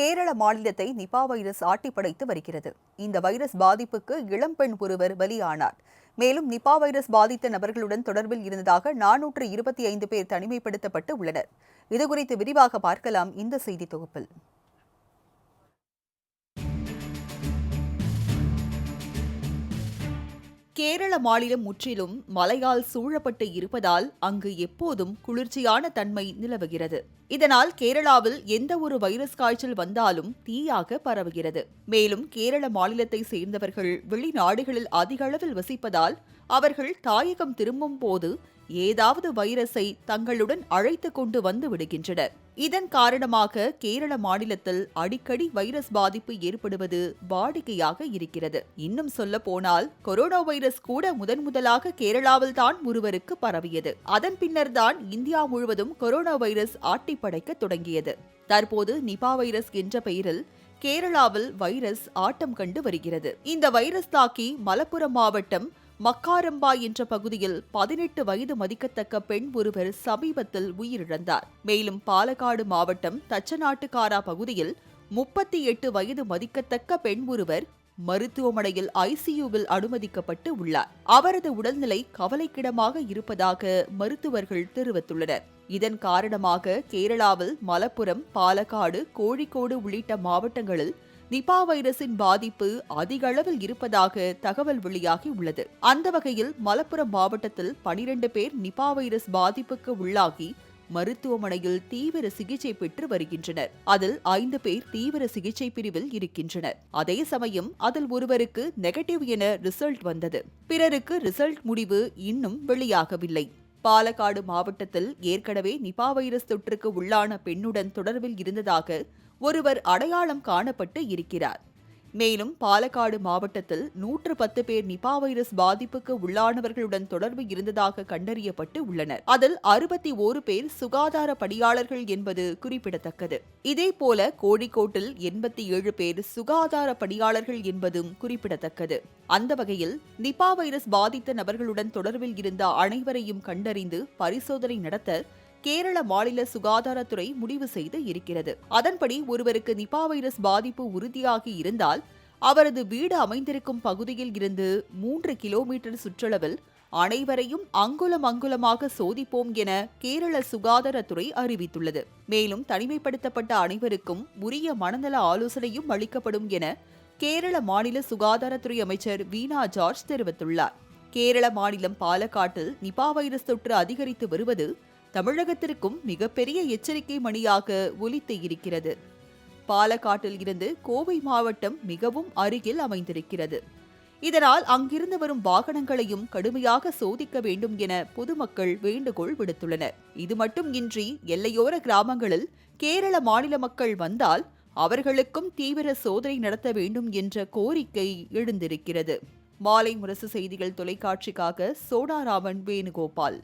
கேரள மாநிலத்தை Nipah virus ஆட்டிப்படைத்து வருகிறது. இந்த வைரஸ் பாதிப்புக்கு இளம்பெண் ஒருவர் பலியானார். மேலும் நிபா வைரஸ் பாதித்த நபர்களுடன் தொடர்பில் இருந்ததாக நானூற்று இருபத்தி ஐந்து பேர் தனிமைப்படுத்தப்பட்டு உள்ளனர். இதுகுறித்து விரிவாக பார்க்கலாம் இந்த செய்தி தொகுப்பில். கேரள மாநிலம் முற்றிலும் மலையால் சூழப்பட்டு இருப்பதால் அங்கு எப்போதும் குளிர்ச்சியான தன்மை நிலவுகிறது. இதனால் கேரளாவில் எந்த ஒரு வைரஸ் காய்ச்சல் வந்தாலும் தீயாக பரவுகிறது. மேலும் கேரள மாநிலத்தை சேர்ந்தவர்கள் வெளிநாடுகளில் அதிக அளவில் வசிப்பதால் அவர்கள் தாயகம் திரும்பும் போது ஏதாவது வைரஸை தங்களுடன் அழைத்து கொண்டு வந்து விடுகின்றனர். இதன் காரணமாக கேரள மாநிலத்தில் அடிக்கடி வைரஸ் பாதிப்பு ஏற்படுவது வாடிக்கையாக இருக்கிறது. இன்னும் சொல்ல போனால் கொரோனா வைரஸ் கூட முதன் முதலாக கேரளாவில் தான் ஒருவருக்கு பரவியது. அதன் பின்னர் தான் இந்தியா முழுவதும் கொரோனா வைரஸ் ஆட்டிப்படைக்க தொடங்கியது. தற்போது நிபா வைரஸ் என்ற பெயரில் கேரளாவில் வைரஸ் ஆட்டம் கண்டு வருகிறது. இந்த வைரஸ் தாக்கி மலப்புரம் மாவட்டம் மக்காரம்பா என்ற பகுதியில் பதினெட்டு வயது மதிக்கத்தக்க பெண் ஒருவர் சமீபத்தில் உயிரிழந்தார். மேலும் பாலக்காடு மாவட்டம் தச்சநாட்டுக்காரா பகுதியில் முப்பத்தி எட்டு வயது மதிக்கத்தக்க பெண் ஒருவர் மருத்துவமனையில் ஐசியூவில் அனுமதிக்கப்பட்டு உள்ளார். அவரது உடல்நிலை கவலைக்கிடமாக இருப்பதாக மருத்துவர்கள் தெரிவித்துள்ளனர். இதன் காரணமாக கேரளாவில் மலப்புரம் பாலக்காடு கோழிக்கோடு உள்ளிட்ட மாவட்டங்களில் நிபா வைரஸின் பாதிப்பு அதிக அளவில் இருப்பதாக தகவல் வெளியாகி உள்ளது. அந்த வகையில் மலப்புரம் மாவட்டத்தில் பனிரெண்டு பேர் நிபா வைரஸ் பாதிப்புக்கு உள்ளாகி மருத்துவமனையில் தீவிர சிகிச்சை பெற்று வருகின்றனர். அதில் ஐந்து பேர் தீவிர சிகிச்சை பிரிவில் இருக்கின்றனர். அதே சமயம் அதில் ஒருவருக்கு நெகட்டிவ் என ரிசல்ட் வந்தது. பிறருக்கு ரிசல்ட் முடிவு இன்னும் வெளியாகவில்லை. பாலக்காடு மாவட்டத்தில் ஏற்கனவே நிபா வைரஸ் தொற்றுக்கு உள்ளான பெண்ணுடன் தொடர்பில் இருந்ததாக ஒருவர் அடையாளம் காணப்பட்டு இருக்கிறார். மேலும் பாலக்காடு மாவட்டத்தில் நூற்று பத்து பேர் நிபா வைரஸ் பாதிப்புக்கு உள்ளானவர்களுடன் தொடர்பு இருந்ததாக கண்டறியப்பட்டு உள்ளனர். அதில் அறுபத்தி ஓரு பேர் சுகாதார பணியாளர்கள் என்பது குறிப்பிடத்தக்கது. இதேபோல கோழிக்கோட்டில் எண்பத்தி ஏழு பேர் சுகாதார பணியாளர்கள் என்பதும் குறிப்பிடத்தக்கது. அந்த வகையில் நிபா வைரஸ் பாதித்த நபர்களுடன் தொடர்பில் இருந்த அனைவரையும் கண்டறிந்து பரிசோதனை நடத்த கேரள மாநில சுகாதாரத்துறை முடிவு செய்து இருக்கிறது. அதன்படி ஒருவருக்கு நிபா வைரஸ் பாதிப்பு உறுதியாகி இருந்தால் அவரது வீடு அமைந்திருக்கும் பகுதியில் இருந்து மூன்று கிலோமீட்டர் சுற்றளவில் அனைவரையும் அங்குலம் அங்குலமாக சோதிப்போம் என கேரள சுகாதாரத்துறை அறிவித்துள்ளது. மேலும் தனிமைப்படுத்தப்பட்ட அனைவருக்கும் உரிய மனநல ஆலோசனையும் அளிக்கப்படும் என கேரள மாநில சுகாதாரத்துறை அமைச்சர் வீணா ஜார்ஜ் தெரிவித்துள்ளார். கேரள மாநிலம் பாலக்காட்டில் நிபா வைரஸ் தொற்று அதிகரித்து வருவது தமிழகத்திற்கும் மிகப்பெரிய எச்சரிக்கை மணியாக ஒலித்து இருக்கிறது. பாலக்காட்டில் இருந்து கோவை மாவட்டம் மிகவும் அருகில் அமைந்திருக்கிறது. இதனால் அங்கிருந்து வரும் வாகனங்களையும் கடுமையாக சோதிக்க வேண்டும் என பொதுமக்கள் வேண்டுகோள் விடுத்துள்ளனர். இது மட்டும் இன்றி எல்லையோர கிராமங்களில் கேரள மாநில மக்கள் வந்தால் அவர்களுக்கும் தீவிர சோதனை நடத்த வேண்டும் என்ற கோரிக்கை எழுந்திருக்கிறது. மாலை முரசு செய்திகள் தொலைக்காட்சிக்காக சோடாராமன் வேணுகோபால்.